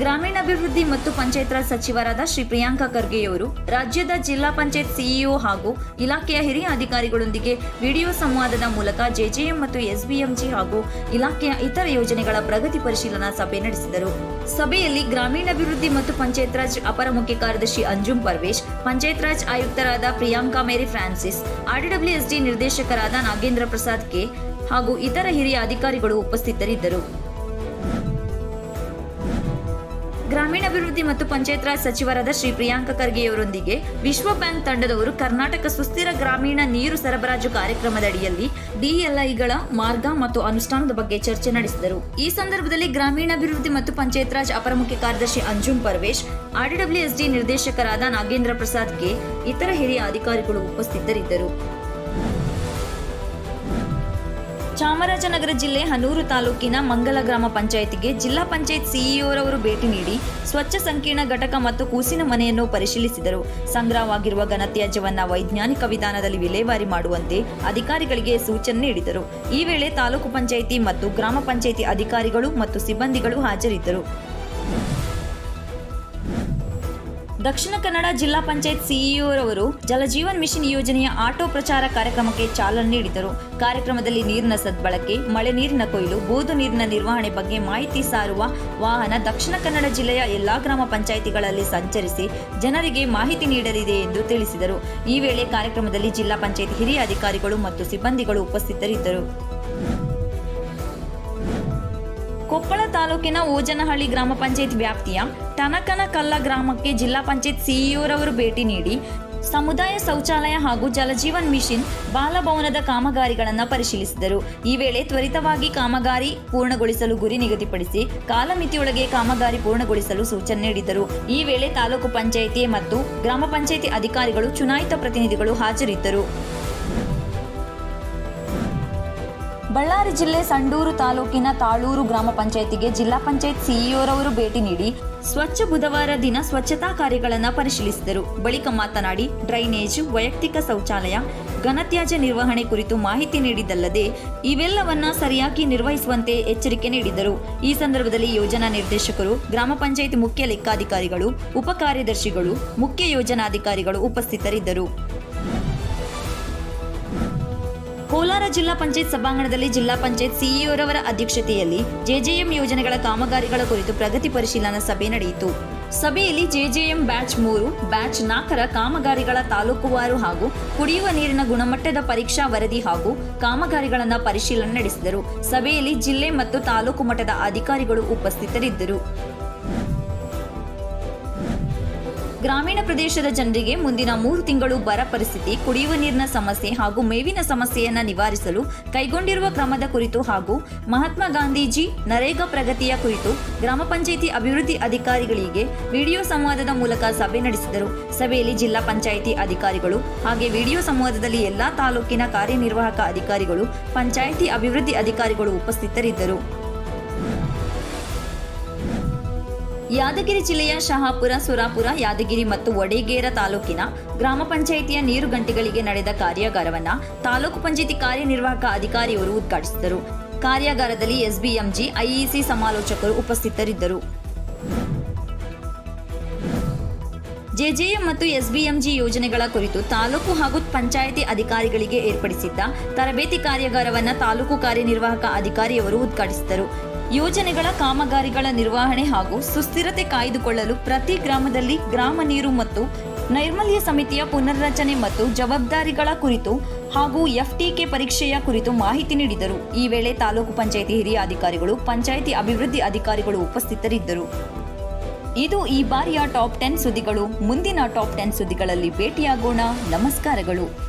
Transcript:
ಗ್ರಾಮೀಣಾಭಿವೃದ್ಧಿ ಮತ್ತು ಪಂಚಾಯತ್ ರಾಜ್ ಸಚಿವರಾದ ಶ್ರೀ ಪ್ರಿಯಾಂಕಾ ಖರ್ಗೆಯವರು ರಾಜ್ಯದ ಜಿಲ್ಲಾ ಪಂಚಾಯತ್ ಸಿಇಒ ಹಾಗೂ ಇಲಾಖೆಯ ಹಿರಿಯ ಅಧಿಕಾರಿಗಳೊಂದಿಗೆ ವಿಡಿಯೋ ಸಂವಾದದ ಮೂಲಕ ಜೆಜೆಎಂ ಮತ್ತು ಎಸ್ಬಿಎಂಜಿ ಹಾಗೂ ಇಲಾಖೆಯ ಇತರ ಯೋಜನೆಗಳ ಪ್ರಗತಿ ಪರಿಶೀಲನಾ ಸಭೆ ನಡೆಸಿದರು. ಸಭೆಯಲ್ಲಿ ಗ್ರಾಮೀಣಾಭಿವೃದ್ಧಿ ಮತ್ತು ಪಂಚಾಯತ್ ರಾಜ್ ಅಪರ ಮುಖ್ಯ ಕಾರ್ಯದರ್ಶಿ ಅಂಜುಮ್ ಪರ್ವೇಶ್, ಪಂಚಾಯತ್ ರಾಜ್ ಆಯುಕ್ತರಾದ ಪ್ರಿಯಾಂಕಾ ಮೇರಿ ಫ್ರಾನ್ಸಿಸ್ ಆರ್ಡಿಡಬ್ಲ್ಯೂಎಸ್ಡಿ ನಿರ್ದೇಶಕರಾದ ನಾಗೇಂದ್ರ ಪ್ರಸಾದ್ ಕೆ ಹಾಗೂ ಇತರ ಹಿರಿಯ ಅಧಿಕಾರಿಗಳು ಉಪಸ್ಥಿತರಿದ್ದರು. ಗ್ರಾಮೀಣಾಭಿವೃದ್ಧಿ ಮತ್ತು ಪಂಚಾಯತ್ ರಾಜ್ ಸಚಿವರಾದ ಶ್ರೀ ಪ್ರಿಯಾಂಕ ಖರ್ಗೆಯವರೊಂದಿಗೆ ವಿಶ್ವ ಬ್ಯಾಂಕ್ ತಂಡದವರು ಕರ್ನಾಟಕ ಸುಸ್ಥಿರ ಗ್ರಾಮೀಣ ನೀರು ಸರಬರಾಜು ಕಾರ್ಯಕ್ರಮದ ಅಡಿಯಲ್ಲಿ ಡಿಎಲ್ಐಗಳ ಮಾರ್ಗ ಮತ್ತು ಅನುಷ್ಠಾನದ ಬಗ್ಗೆ ಚರ್ಚೆ ನಡೆಸಿದರು. ಈ ಸಂದರ್ಭದಲ್ಲಿ ಗ್ರಾಮೀಣಾಭಿವೃದ್ಧಿ ಮತ್ತು ಪಂಚಾಯತ್ ರಾಜ್ ಅಪರ ಮುಖ್ಯ ಕಾರ್ಯದರ್ಶಿ ಅಂಜುಮ್ ಪರ್ವೇಶ್ ಆರ್ಡಿಡಬ್ಲ್ಯೂಎಸ್ಡಿ ನಿರ್ದೇಶಕರಾದ ನಾಗೇಂದ್ರ ಪ್ರಸಾದ್ಗೆ ಇತರ ಹಿರಿಯ ಅಧಿಕಾರಿಗಳು ಉಪಸ್ಥಿತರಿದ್ದರು. ಚಾಮರಾಜನಗರ ಜಿಲ್ಲೆ ಹನೂರು ತಾಲೂಕಿನ ಮಂಗಲ ಗ್ರಾಮ ಪಂಚಾಯತಿಗೆ ಜಿಲ್ಲಾ ಪಂಚಾಯತ್ ಸಿಇಒರವರು ಭೇಟಿ ನೀಡಿ ಸ್ವಚ್ಛ ಸಂಕೀರ್ಣ ಘಟಕ ಮತ್ತು ಕೂಸಿನ ಮನೆಯನ್ನು ಪರಿಶೀಲಿಸಿದರು. ಸಂಗ್ರಹವಾಗಿರುವ ಘನತ್ಯಾಜ್ಯವನ್ನು ವೈಜ್ಞಾನಿಕ ವಿಧಾನದಲ್ಲಿ ವಿಲೇವಾರಿ ಮಾಡುವಂತೆ ಅಧಿಕಾರಿಗಳಿಗೆ ಸೂಚನೆ ನೀಡಿದರು. ಈ ವೇಳೆ ತಾಲೂಕು ಪಂಚಾಯಿತಿ ಮತ್ತು ಗ್ರಾಮ ಪಂಚಾಯಿತಿ ಅಧಿಕಾರಿಗಳು ಮತ್ತು ಸಿಬ್ಬಂದಿಗಳು ಹಾಜರಿದ್ದರು. ದಕ್ಷಿಣ ಕನ್ನಡ ಜಿಲ್ಲಾ ಪಂಚಾಯತ್ ಸಿಇಒರವರು ಜಲಜೀವನ್ ಮಿಷನ್ ಯೋಜನೆಯ ಆಟೋ ಪ್ರಚಾರ ಕಾರ್ಯಕ್ರಮಕ್ಕೆ ಚಾಲನೆ ನೀಡಿದರು. ಕಾರ್ಯಕ್ರಮದಲ್ಲಿ ನೀರಿನ ಸದ್ಬಳಕೆ, ಮಳೆ ನೀರಿನ ಕೊಯ್ಲು, ಬೂದು ನೀರಿನ ನಿರ್ವಹಣೆ ಬಗ್ಗೆ ಮಾಹಿತಿ ಸಾರುವ ವಾಹನ ದಕ್ಷಿಣ ಕನ್ನಡ ಜಿಲ್ಲೆಯ ಎಲ್ಲಾ ಗ್ರಾಮ ಪಂಚಾಯಿತಿಗಳಲ್ಲಿ ಸಂಚರಿಸಿ ಜನರಿಗೆ ಮಾಹಿತಿ ನೀಡಲಿದೆ ಎಂದು ತಿಳಿಸಿದರು. ಈ ವೇಳೆ ಕಾರ್ಯಕ್ರಮದಲ್ಲಿ ಜಿಲ್ಲಾ ಪಂಚಾಯತ್ ಹಿರಿಯ ಅಧಿಕಾರಿಗಳು ಮತ್ತು ಸಿಬ್ಬಂದಿಗಳು ಉಪಸ್ಥಿತರಿದ್ದರು. ಕೊಪ್ಪಳ ತಾಲೂಕಿನ ಓಜನಹಳ್ಳಿ ಗ್ರಾಮ ಪಂಚಾಯತ್ ವ್ಯಾಪ್ತಿಯ ಟನಕನಕಲ್ಲ ಗ್ರಾಮಕ್ಕೆ ಜಿಲ್ಲಾ ಪಂಚಾಯತ್ ಸಿಇಒರವರು ಭೇಟಿ ನೀಡಿ ಸಮುದಾಯ ಶೌಚಾಲಯ ಹಾಗೂ ಜಲಜೀವನ್ ಮಿಷನ್ ಬಾಲಭವನದ ಕಾಮಗಾರಿಗಳನ್ನು ಪರಿಶೀಲಿಸಿದರು. ಈ ವೇಳೆ ತ್ವರಿತವಾಗಿ ಕಾಮಗಾರಿ ಪೂರ್ಣಗೊಳಿಸಲು ಗುರಿ ನಿಗದಿಪಡಿಸಿ ಕಾಲಮಿತಿಯೊಳಗೆ ಕಾಮಗಾರಿ ಪೂರ್ಣಗೊಳಿಸಲು ಸೂಚನೆ ನೀಡಿದರು. ಈ ವೇಳೆ ತಾಲೂಕು ಪಂಚಾಯಿತಿ ಮತ್ತು ಗ್ರಾಮ ಪಂಚಾಯಿತಿ ಅಧಿಕಾರಿಗಳು ಚುನಾಯಿತ ಪ್ರತಿನಿಧಿಗಳು ಹಾಜರಿದ್ದರು. ಬಳ್ಳಾರಿ ಜಿಲ್ಲೆ ಸಂಡೂರು ತಾಲೂಕಿನ ತಾಳೂರು ಗ್ರಾಮ ಪಂಚಾಯತಿಗೆ ಜಿಲ್ಲಾ ಪಂಚಾಯತ್ ಸಿಇಒರವರು ಭೇಟಿ ನೀಡಿ ಸ್ವಚ್ಛ ಬುಧವಾರ ದಿನ ಸ್ವಚ್ಛತಾ ಕಾರ್ಯಗಳನ್ನು ಪರಿಶೀಲಿಸಿದರು. ಬಳಿಕ ಮಾತನಾಡಿ, ಡ್ರೈನೇಜ್, ವೈಯಕ್ತಿಕ ಶೌಚಾಲಯ, ಘನತ್ಯಾಜ್ಯ ನಿರ್ವಹಣೆ ಕುರಿತು ಮಾಹಿತಿ ನೀಡಿದ್ದಲ್ಲದೆ, ಇವೆಲ್ಲವನ್ನ ಸರಿಯಾಗಿ ನಿರ್ವಹಿಸುವಂತೆ ಎಚ್ಚರಿಕೆ ನೀಡಿದರು. ಈ ಸಂದರ್ಭದಲ್ಲಿ ಯೋಜನಾ ನಿರ್ದೇಶಕರು, ಗ್ರಾಮ ಪಂಚಾಯತ್ ಮುಖ್ಯ ಲೆಕ್ಕಾಧಿಕಾರಿಗಳು, ಉಪ ಕಾರ್ಯದರ್ಶಿಗಳು, ಮುಖ್ಯ ಯೋಜನಾಧಿಕಾರಿಗಳು ಉಪಸ್ಥಿತರಿದ್ದರು. ಕೋಲಾರ ಜಿಲ್ಲಾ ಪಂಚಾಯತ್ ಸಭಾಂಗಣದಲ್ಲಿ ಜಿಲ್ಲಾ ಪಂಚಾಯತ್ ಸಿಇಒರವರ ಅಧ್ಯಕ್ಷತೆಯಲ್ಲಿ ಜೆಜೆಎಂ ಯೋಜನೆಗಳ ಕಾಮಗಾರಿಗಳ ಕುರಿತು ಪ್ರಗತಿ ಪರಿಶೀಲನಾ ಸಭೆ ನಡೆಯಿತು. ಸಭೆಯಲ್ಲಿ ಜೆಜೆಎಂ ಬ್ಯಾಚ್ ಮೂರು, ಬ್ಯಾಚ್ ನಾಲ್ಕರ ಕಾಮಗಾರಿಗಳ ತಾಲೂಕುವಾರು ಹಾಗೂ ಕುಡಿಯುವ ನೀರಿನ ಗುಣಮಟ್ಟದ ಪರೀಕ್ಷಾ ವರದಿ ಹಾಗೂ ಕಾಮಗಾರಿಗಳನ್ನು ಪರಿಶೀಲನೆ ನಡೆಸಿದರು. ಸಭೆಯಲ್ಲಿ ಜಿಲ್ಲೆ ಮತ್ತು ತಾಲೂಕು ಮಟ್ಟದ ಅಧಿಕಾರಿಗಳು ಉಪಸ್ಥಿತರಿದ್ದರು. ಗ್ರಾಮೀಣ ಪ್ರದೇಶದ ಜನರಿಗೆ ಮುಂದಿನ ಮೂರು ತಿಂಗಳು ಬರ ಪರಿಸ್ಥಿತಿ, ಕುಡಿಯುವ ನೀರಿನ ಸಮಸ್ಯೆ ಹಾಗೂ ಮೇವಿನ ಸಮಸ್ಯೆಯನ್ನು ನಿವಾರಿಸಲು ಕೈಗೊಂಡಿರುವ ಕ್ರಮದ ಕುರಿತು ಹಾಗೂ ಮಹಾತ್ಮ ಗಾಂಧೀಜಿ ನರೇಗಾ ಪ್ರಗತಿಯ ಕುರಿತು ಗ್ರಾಮ ಪಂಚಾಯಿತಿ ಅಭಿವೃದ್ಧಿ ಅಧಿಕಾರಿಗಳಿಗೆ ವಿಡಿಯೋ ಸಂವಾದದ ಮೂಲಕ ಸಭೆ ನಡೆಸಿದರು. ಸಭೆಯಲ್ಲಿ ಜಿಲ್ಲಾ ಪಂಚಾಯಿತಿ ಅಧಿಕಾರಿಗಳು ಹಾಗೆ ವಿಡಿಯೋ ಸಂವಾದದಲ್ಲಿ ಎಲ್ಲಾ ತಾಲೂಕಿನ ಕಾರ್ಯನಿರ್ವಾಹಕ ಅಧಿಕಾರಿಗಳು, ಪಂಚಾಯಿತಿ ಅಭಿವೃದ್ಧಿ ಅಧಿಕಾರಿಗಳು ಉಪಸ್ಥಿತರಿದ್ದರು. ಯಾದಗಿರಿ ಜಿಲ್ಲೆಯ ಶಹಾಪುರ, ಸುರಾಪುರ, ಯಾದಗಿರಿ ಮತ್ತು ವಡೇಗೇರ ತಾಲೂಕಿನ ಗ್ರಾಮ ಪಂಚಾಯಿತಿಯ ನೀರು ಗಂಟೆಗಳಿಗೆ ನಡೆದ ಕಾರ್ಯಾಗಾರವನ್ನು ತಾಲೂಕು ಪಂಚಾಯಿತಿ ಕಾರ್ಯನಿರ್ವಾಹಕ ಅಧಿಕಾರಿಯವರು ಉದ್ಘಾಟಿಸಿದರು. ಕಾರ್ಯಾಗಾರದಲ್ಲಿ ಎಸ್ಬಿಎಂಜಿ, ಐಇಸಿ ಸಮಾಲೋಚಕರು ಉಪಸ್ಥಿತರಿದ್ದರು. ಜೆಜೆಎಂ ಮತ್ತು ಎಸ್ಬಿಎಂಜಿ ಯೋಜನೆಗಳ ಕುರಿತು ತಾಲೂಕು ಹಾಗೂ ಪಂಚಾಯಿತಿ ಅಧಿಕಾರಿಗಳಿಗೆ ಏರ್ಪಡಿಸಿದ್ದ ತರಬೇತಿ ಕಾರ್ಯಾಗಾರವನ್ನು ತಾಲೂಕು ಕಾರ್ಯನಿರ್ವಾಹಕ ಅಧಿಕಾರಿಯವರು ಉದ್ಘಾಟಿಸಿದರು. ಯೋಜನೆಗಳ ಕಾಮಗಾರಿಗಳ ನಿರ್ವಹಣೆ ಹಾಗೂ ಸುಸ್ಥಿರತೆ ಕಾಯ್ದುಕೊಳ್ಳಲು ಪ್ರತಿ ಗ್ರಾಮದಲ್ಲಿ ಗ್ರಾಮ ನೀರು ಮತ್ತು ನೈರ್ಮಲ್ಯ ಸಮಿತಿಯ ಪುನರ್ರಚನೆ ಮತ್ತು ಜವಾಬ್ದಾರಿಗಳ ಕುರಿತು ಹಾಗೂ ಎಫ್ಟಿಕೆ ಪರೀಕ್ಷೆಯ ಕುರಿತು ಮಾಹಿತಿ ನೀಡಿದರು. ಈ ವೇಳೆ ತಾಲೂಕು ಪಂಚಾಯಿತಿ ಹಿರಿಯ ಅಧಿಕಾರಿಗಳು, ಪಂಚಾಯಿತಿ ಅಭಿವೃದ್ಧಿ ಅಧಿಕಾರಿಗಳು ಉಪಸ್ಥಿತರಿದ್ದರು. ಇದು ಈ ಬಾರಿಯ ಟಾಪ್ ಟೆನ್ ಸುದ್ದಿಗಳು. ಮುಂದಿನ ಟಾಪ್ ಟೆನ್ ಸುದ್ದಿಗಳಲ್ಲಿ ಭೇಟಿಯಾಗೋಣ. ನಮಸ್ಕಾರಗಳು.